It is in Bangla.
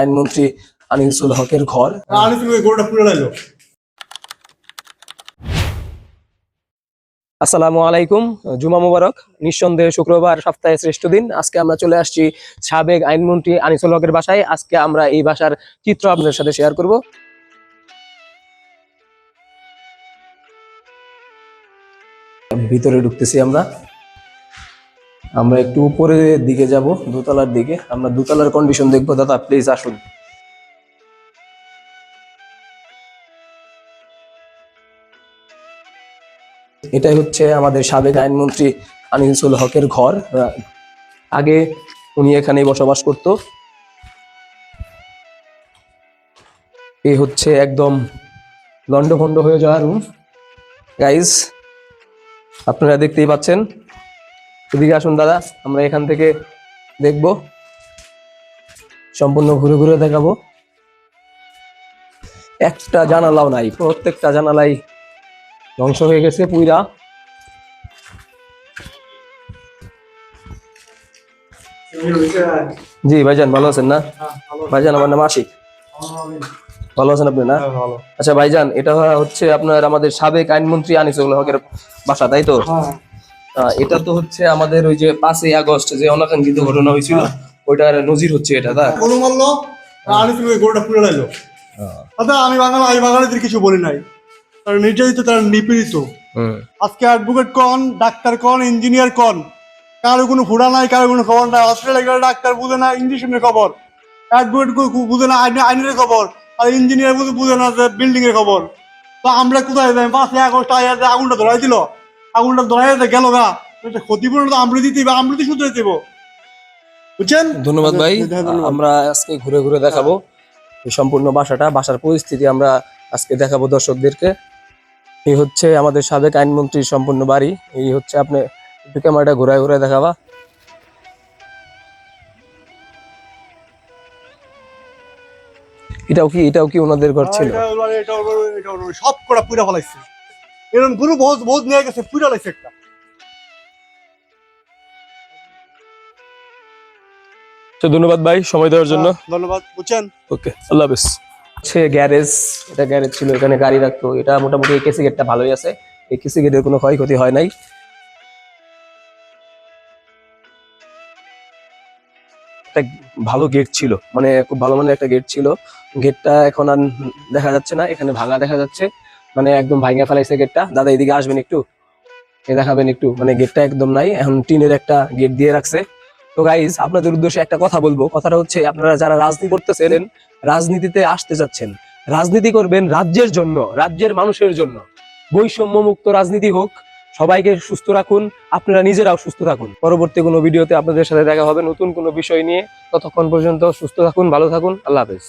আইনমন্ত্রী আনিসুল হকের ঘর। আসসালামু আলাইকুম জুমা মুবারক। নিঃসন্দেহে শুক্রবার সপ্তাহে শ্রেষ্ঠ দিন। আজকে আমরা চলে আসছি সাবেক আইনমন্ত্রী আনিসুল হকের বাসায়। আজকে আমরা এই বাসার চিত্র আপনাদের সাথে শেয়ার করব। ভিতরে ঢুকতেছি আমরা। আমরা একটু উপরের দিকে যাব, দোতলার দিকে। আমরা দোতলার কন্ডিশন দেখব। দাদা প্লিজ আসুন। এটাই হচ্ছে আমাদের সাবেক আইনমন্ত্রী আনিসুল হকের ঘর। আগে উনি এখানে বসবাস করত। এই হচ্ছে একদম লন্ডভন্ড হয়ে যাওয়া রুম গাইজ আপনারা দেখতেই পাচ্ছেন। এদিকে আসুন দাদা আমরা এখান থেকে দেখব। সম্পূর্ণ ঘুরে ঘুরে দেখাবো। একটা জানালাও নাই প্রত্যেকটা জানালাই ধ্বংস হয়ে গেছে পুইরা। জি ভাইজান ভালো আছেন না? ভাইজান আমার নাম আশিক। ভালো আছেন আপনি না? আচ্ছা ভাইজান এটা হচ্ছে আপনার আমাদের সাবেক আইনমন্ত্রী আনিসুল হকের বাসা তাই তো? আহ, এটা তো হচ্ছে আমাদের ওই যে পাঁচই আগস্ট যে অনাকাঙ্ক্ষিত ঘটনা হয়েছিল ওইটার নজির হচ্ছে এটা তা গরু মারলো আনি গরুটা পুরো লাইলো দাদা আমি বাঙালি আমি বাঙালিদের কিছু বলি নাই। তারা নির্যাতিত তারা নিপীড়িত। আজকে অ্যাডভোকেট কন ডাক্তার কন ইঞ্জিনিয়ার কন কারও কোনো ফুড়া নাই কারও কোনো খবর নাই। অস্ট্রেলিয়া গেলে ডাক্তার বুঝে না ইঞ্জেকশনের খবর। অ্যাডভোকেট বুঝে না আইনের খবর। আর ইঞ্জিনিয়ার বুঝে বুঝে না যে বিল্ডিং এর খবর। তো আমরা কোথায় যাই? পাঁচই আগস্ট আগুনটা ধরাই দিল আগুনটা ধরাই গেল গা। ক্ষতিপূরণ তো আমরা দিতেই আমরা তো শুধরে দেবো বুঝছেন? ধন্যবাদ ভাই। আমরা আজকে ঘুরে ঘুরে দেখাবো এই সম্পূর্ণ বাসাটা বাসার পরিস্থিতি আমরা আজকে দেখাবো দর্শকদেরকে। এই হচ্ছে আমাদের সাবেক আইনমন্ত্রীর সম্পূর্ণ বাড়ি। এই হচ্ছে আপনি একটু ক্যামেরাটা ঘুরায় ঘুরায় দেখাবা। এটাও কি এটাও কি ওনাদের ঘর ছিল? এটা হলো, এটা হলো, সব কটা পুরা ফেলাইছে। এরকম পুরো বহুত বহুত নিয়ে গেছে পুরা লাইছে একটা। তো ধন্যবাদ ভাই সময় দেওয়ার জন্য। ধন্যবাদ। বুঝছেন? ওকে আল্লাহ হাফেজ। হচ্ছে গ্যারেজ এটা গ্যারেজ ছিল এখানে গাড়ি রাখতো। এটা মোটামুটি এই কেসি গেটটা ভালোই আছে। এই কেসি গেটের কোনো ক্ষয়ক্ষতি হয় নাই। একটা ভালো গেট ছিল মানে খুব ভালো মানের একটা গেট ছিল। গেটটা এখন আর দেখা যাচ্ছে না এখানে ভাঙা দেখা যাচ্ছে। মানে একদম ভাঙা ফেলাইছে গেটটা দাদা, এদিকে আসবেন একটু। এ দেখাবেন একটু। মানে গেটটা একদম নাই, এখন টিনের একটা গেট দিয়ে রাখছে। তো গাইজ আপনাদের উদ্দেশ্যে একটা কথা বলব। কথাটা হচ্ছে, আপনারা যারা রাজনীতি করতেছেন, রাজনীতিতে আসতে যাচ্ছেন, রাজনীতি করবেন রাজ্যের জন্য, রাজ্যের মানুষের জন্য। বৈষম্য মুক্ত রাজনীতি হোক, সবাইকে সুস্থ রাখুন, আপনারা নিজেরাও সুস্থ থাকুন। পরবর্তী কোনো ভিডিওতে আপনাদের সাথে দেখা হবে নতুন কোনো বিষয় নিয়ে। ততক্ষণ পর্যন্ত সুস্থ থাকুন, ভালো থাকুন, আল্লাহ হাফেজ।